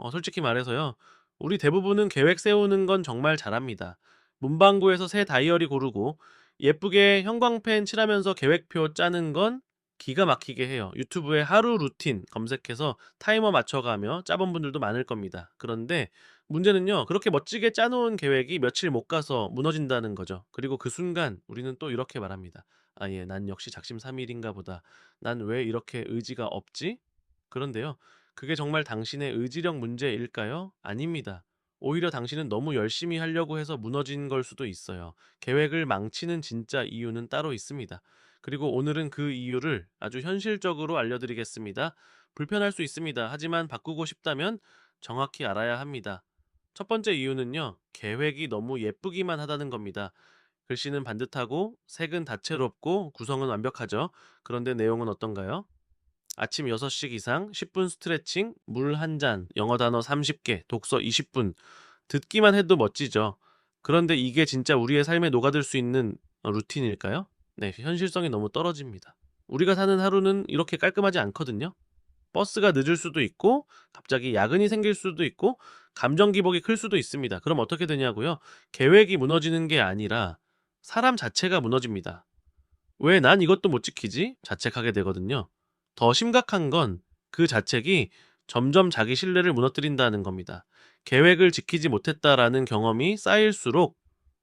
어 솔직히 말해서요. 우리 대부분은 계획 세우는 건 정말 잘합니다. 문방구에서 새 다이어리 고르고 예쁘게 형광펜 칠하면서 계획표 짜는 건 기가 막히게 해요. 유튜브에 하루 루틴 검색해서 타이머 맞춰가며 짜본 분들도 많을 겁니다. 그런데 문제는요. 그렇게 멋지게 짜 놓은 계획이 며칠 못 가서 무너진다는 거죠. 그리고 그 순간 우리는 또 이렇게 말합니다. '아 예 난 역시 작심삼일인가 보다. 난 왜 이렇게 의지가 없지?' 그런데요. 그게 정말 당신의 의지력 문제일까요? 아닙니다. 오히려 당신은 너무 열심히 하려고 해서 무너진 걸 수도 있어요. 계획을 망치는 진짜 이유는 따로 있습니다. 그리고 오늘은 그 이유를 아주 현실적으로 알려드리겠습니다. 불편할 수 있습니다. 하지만 바꾸고 싶다면 정확히 알아야 합니다. 첫 번째 이유는요, 계획이 너무 예쁘기만 하다는 겁니다. 글씨는 반듯하고, 색은 다채롭고, 구성은 완벽하죠. 그런데 내용은 어떤가요? 아침 6시 이상, 10분 스트레칭, 물 한 잔, 영어 단어 30개, 독서 20분. 듣기만 해도 멋지죠. 그런데 이게 진짜 우리의 삶에 녹아들 수 있는 어, 루틴일까요? 네, 현실성이 너무 떨어집니다. 우리가 사는 하루는 이렇게 깔끔하지 않거든요. 버스가 늦을 수도 있고, 갑자기 야근이 생길 수도 있고, 감정 기복이 클 수도 있습니다. 그럼 어떻게 되냐고요? 계획이 무너지는 게 아니라 사람 자체가 무너집니다. 왜 난 이것도 못 지키지? 자책하게 되거든요. 더 심각한 건 그 자책이 점점 자기 신뢰를 무너뜨린다는 겁니다. 계획을 지키지 못했다라는 경험이 쌓일수록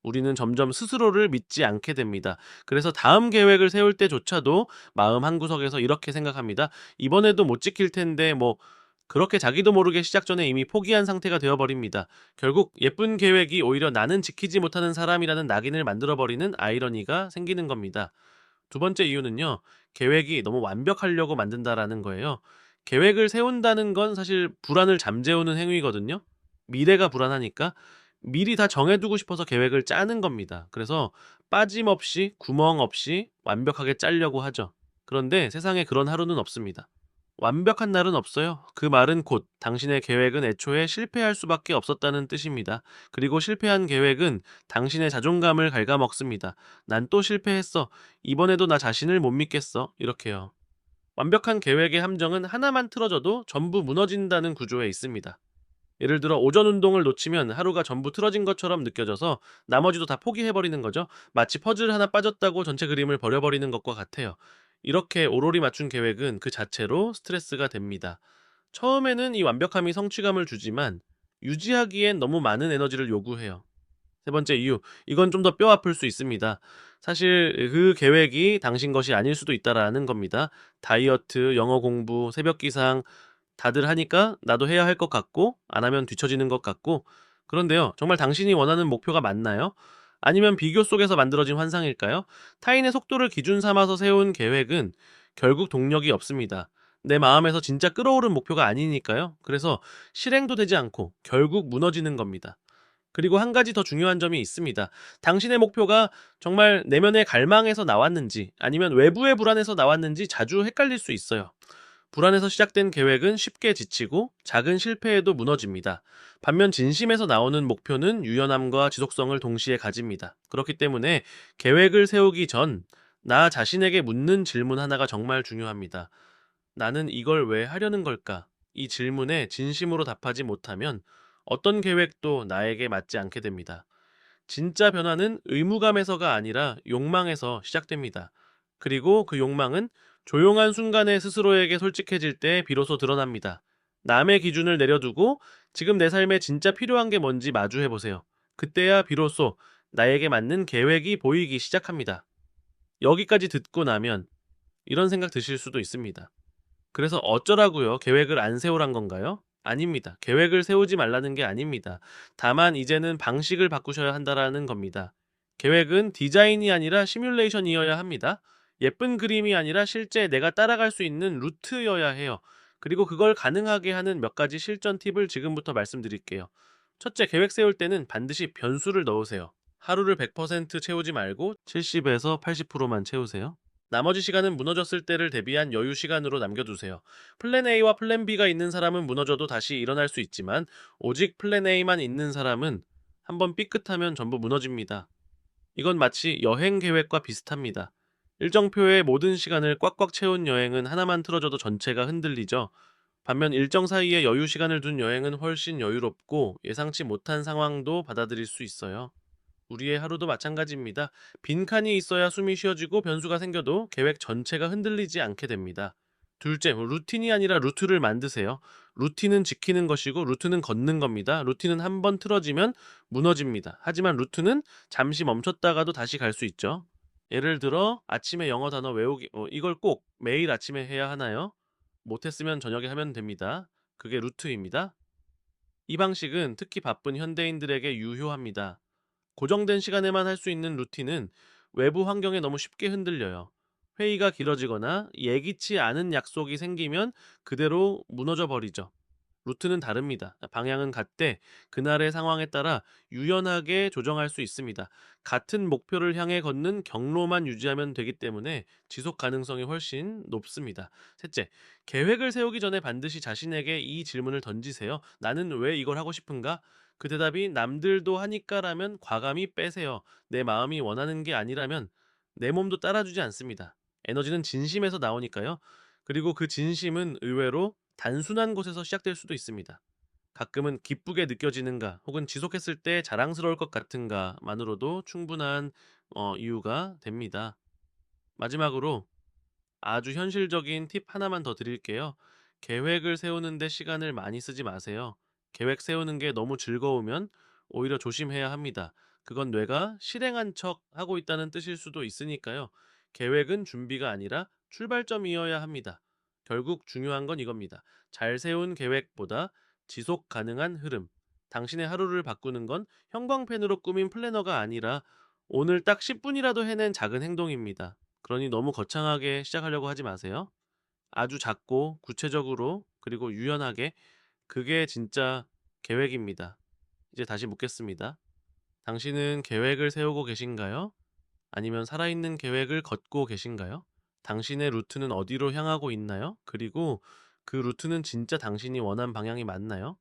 우리는 점점 스스로를 믿지 않게 됩니다. 그래서 다음 계획을 세울 때조차도 마음 한구석에서 이렇게 생각합니다. 이번에도 못 지킬 텐데 뭐 그렇게 자기도 모르게 시작 전에 이미 포기한 상태가 되어버립니다. 결국 예쁜 계획이 오히려 나는 지키지 못하는 사람이라는 낙인을 만들어버리는 아이러니가 생기는 겁니다. 두 번째 이유는요, 계획이 너무 완벽하려고 만든다라는 거예요. 계획을 세운다는 건 사실 불안을 잠재우는 행위거든요. 미래가 불안하니까 미리 다 정해두고 싶어서 계획을 짜는 겁니다. 그래서 빠짐없이, 구멍 없이 완벽하게 짜려고 하죠. 그런데 세상에 그런 하루는 없습니다. 완벽한 날은 없어요. 그 말은 곧 당신의 계획은 애초에 실패할 수밖에 없었다는 뜻입니다. 그리고 실패한 계획은 당신의 자존감을 갉아먹습니다. 난 또 실패했어. 이번에도 나 자신을 못 믿겠어. 이렇게요. 완벽한 계획의 함정은 하나만 틀어져도 전부 무너진다는 구조에 있습니다. 예를 들어 오전 운동을 놓치면 하루가 전부 틀어진 것처럼 느껴져서 나머지도 다 포기해버리는 거죠. 마치 퍼즐 하나 빠졌다고 전체 그림을 버려버리는 것과 같아요. 이렇게 오로리 맞춘 계획은 그 자체로 스트레스가 됩니다. 처음에는 이 완벽함이 성취감을 주지만 유지하기엔 너무 많은 에너지를 요구해요. 세 번째 이유, 이건 좀 더 뼈 아플 수 있습니다. 사실 그 계획이 당신 것이 아닐 수도 있다라는 겁니다. 다이어트, 영어 공부, 새벽 기상, 다들 하니까 나도 해야 할 것 같고, 안 하면 뒤처지는 것 같고, 그런데요, 정말 당신이 원하는 목표가 맞나요? 아니면 비교 속에서 만들어진 환상일까요? 타인의 속도를 기준 삼아서 세운 계획은 결국 동력이 없습니다. 내 마음에서 진짜 끌어오른 목표가 아니니까요. 그래서 실행도 되지 않고 결국 무너지는 겁니다. 그리고 한 가지 더 중요한 점이 있습니다. 당신의 목표가 정말 내면의 갈망에서 나왔는지 아니면 외부의 불안에서 나왔는지 자주 헷갈릴 수 있어요. 불안에서 시작된 계획은 쉽게 지치고 작은 실패에도 무너집니다. 반면 진심에서 나오는 목표는 유연함과 지속성을 동시에 가집니다. 그렇기 때문에 계획을 세우기 전 나 자신에게 묻는 질문 하나가 정말 중요합니다. 나는 이걸 왜 하려는 걸까? 이 질문에 진심으로 답하지 못하면 어떤 계획도 나에게 맞지 않게 됩니다. 진짜 변화는 의무감에서가 아니라 욕망에서 시작됩니다. 그리고 그 욕망은 조용한 순간에 스스로에게 솔직해질 때 비로소 드러납니다. 남의 기준을 내려두고 지금 내 삶에 진짜 필요한 게 뭔지 마주해 보세요. 그때야 비로소 나에게 맞는 계획이 보이기 시작합니다. 여기까지 듣고 나면 이런 생각 드실 수도 있습니다. 그래서 어쩌라고요? 계획을 안 세우란 건가요? 아닙니다. 계획을 세우지 말라는 게 아닙니다. 다만 이제는 방식을 바꾸셔야 한다라는 겁니다. 계획은 디자인이 아니라 시뮬레이션이어야 합니다. 예쁜 그림이 아니라 실제 내가 따라갈 수 있는 루트여야 해요. 그리고 그걸 가능하게 하는 몇 가지 실전 팁을 지금부터 말씀드릴게요. 첫째, 계획 세울 때는 반드시 변수를 넣으세요. 하루를 100% 채우지 말고 70에서 80%만 채우세요. 나머지 시간은 무너졌을 때를 대비한 여유 시간으로 남겨두세요. 플랜 A와 플랜 B가 있는 사람은 무너져도 다시 일어날 수 있지만 오직 플랜 A만 있는 사람은 한번 삐끗하면 전부 무너집니다. 이건 마치 여행 계획과 비슷합니다. 일정표의 모든 시간을 꽉꽉 채운 여행은 하나만 틀어져도 전체가 흔들리죠. 반면 일정 사이에 여유 시간을 둔 여행은 훨씬 여유롭고 예상치 못한 상황도 받아들일 수 있어요. 우리의 하루도 마찬가지입니다. 빈칸이 있어야 숨이 쉬어지고 변수가 생겨도 계획 전체가 흔들리지 않게 됩니다. 둘째, 루틴이 아니라 루트를 만드세요. 루틴은 지키는 것이고 루트는 걷는 겁니다. 루틴은 한번 틀어지면 무너집니다. 하지만 루트는 잠시 멈췄다가도 다시 갈 수 있죠. 예를 들어 아침에 영어 단어 외우기 어, 이걸 꼭 매일 아침에 해야 하나요? 못했으면 저녁에 하면 됩니다. 그게 루트입니다. 이 방식은 특히 바쁜 현대인들에게 유효합니다. 고정된 시간에만 할 수 있는 루틴은 외부 환경에 너무 쉽게 흔들려요. 회의가 길어지거나 예기치 않은 약속이 생기면 그대로 무너져 버리죠. 루트는 다릅니다. 방향은 같되 그날의 상황에 따라 유연하게 조정할 수 있습니다. 같은 목표를 향해 걷는 경로만 유지하면 되기 때문에 지속 가능성이 훨씬 높습니다. 셋째, 계획을 세우기 전에 반드시 자신에게 이 질문을 던지세요. 나는 왜 이걸 하고 싶은가? 그 대답이 남들도 하니까라면 과감히 빼세요. 내 마음이 원하는 게 아니라면 내 몸도 따라주지 않습니다. 에너지는 진심에서 나오니까요. 그리고 그 진심은 의외로 단순한 곳에서 시작될 수도 있습니다. 가끔은 기쁘게 느껴지는가 혹은 지속했을 때 자랑스러울 것 같은가만으로도 충분한 어, 이유가 됩니다. 마지막으로 아주 현실적인 팁 하나만 더 드릴게요. 계획을 세우는데 시간을 많이 쓰지 마세요. 계획 세우는 게 너무 즐거우면 오히려 조심해야 합니다. 그건 뇌가 실행한 척 하고 있다는 뜻일 수도 있으니까요. 계획은 준비가 아니라 출발점이어야 합니다. 결국 중요한 건 이겁니다. 잘 세운 계획보다 지속 가능한 흐름. 당신의 하루를 바꾸는 건 형광펜으로 꾸민 플래너가 아니라 오늘 딱 10분이라도 해낸 작은 행동입니다. 그러니 너무 거창하게 시작하려고 하지 마세요. 아주 작고 구체적으로 그리고 유연하게 그게 진짜 계획입니다. 이제 다시 묻겠습니다. 당신은 계획을 세우고 계신가요? 아니면 살아있는 계획을 걷고 계신가요? 당신의 루트는 어디로 향하고 있나요? 그리고 그 루트는 진짜 당신이 원한 방향이 맞나요?